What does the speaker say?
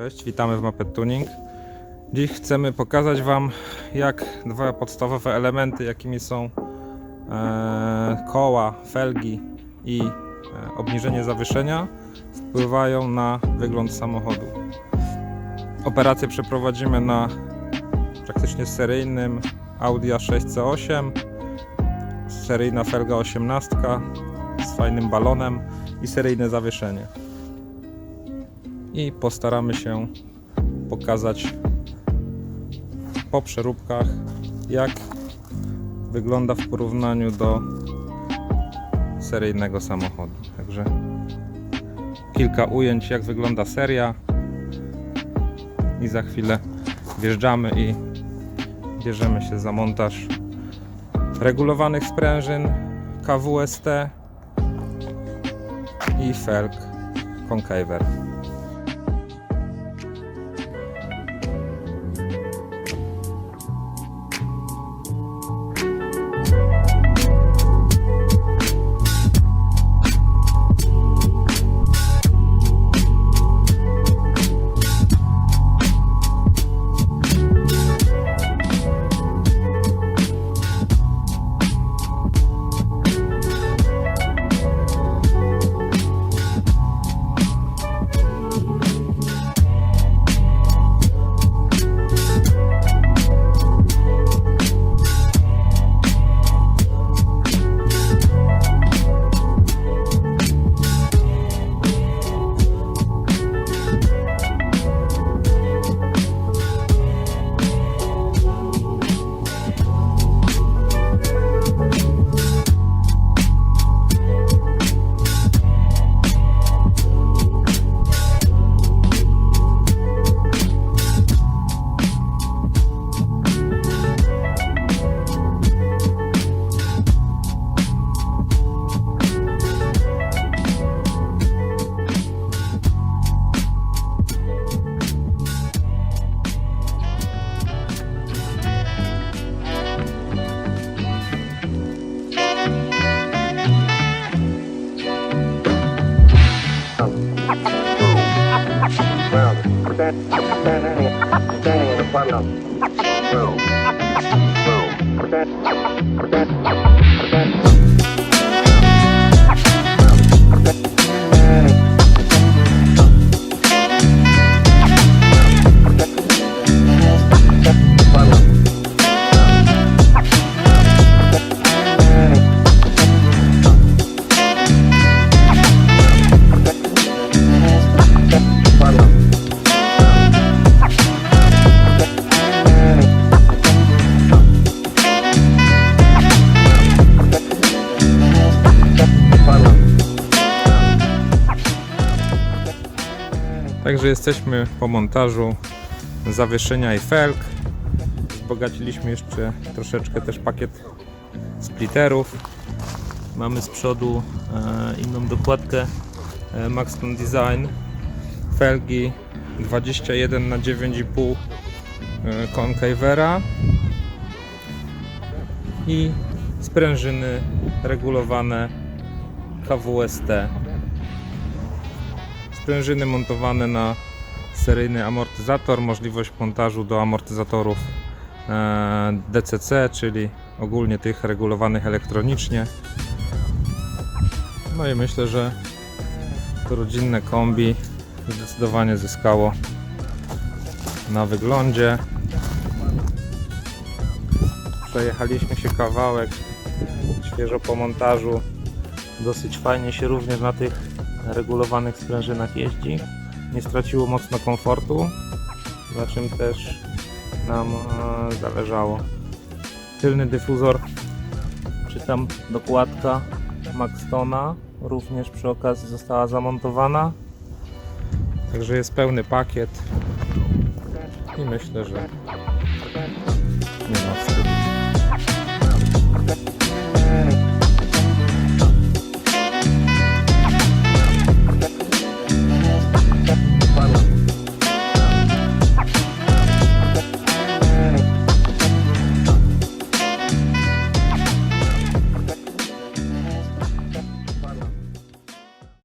Cześć, witamy w Mapet Tuning. Dziś chcemy pokazać Wam, jak dwa podstawowe elementy, jakimi są e, koła, felgi i e, obniżenie zawieszenia, wpływają na wygląd samochodu. Operację przeprowadzimy na praktycznie seryjnym Audi A6C8, seryjna felga 18 z fajnym balonem i seryjne zawieszenie i postaramy się pokazać po przeróbkach jak wygląda w porównaniu do seryjnego samochodu. Także kilka ujęć jak wygląda seria i za chwilę wjeżdżamy i bierzemy się za montaż regulowanych sprężyn KWST i felg Concaver. Standing in the front of. Boom. Boom. Także jesteśmy po montażu zawieszenia i felg. Wzbogaciliśmy jeszcze troszeczkę też pakiet splitterów. Mamy z przodu e, inną dokładkę e, Maxton Design. Felgi 21 na 9,5 e, Concavera i sprężyny regulowane KWST sprężyny montowane na seryjny amortyzator, możliwość montażu do amortyzatorów e, DCC, czyli ogólnie tych regulowanych elektronicznie. No i myślę, że to rodzinne kombi zdecydowanie zyskało na wyglądzie. Przejechaliśmy się kawałek świeżo po montażu. Dosyć fajnie się również na tych regulowanych sprężynach jeździ. Nie straciło mocno komfortu, na czym też nam e, zależało. Tylny dyfuzor, czy tam dokładka Maxtona również przy okazji została zamontowana. Także jest pełny pakiet i myślę, że nie ma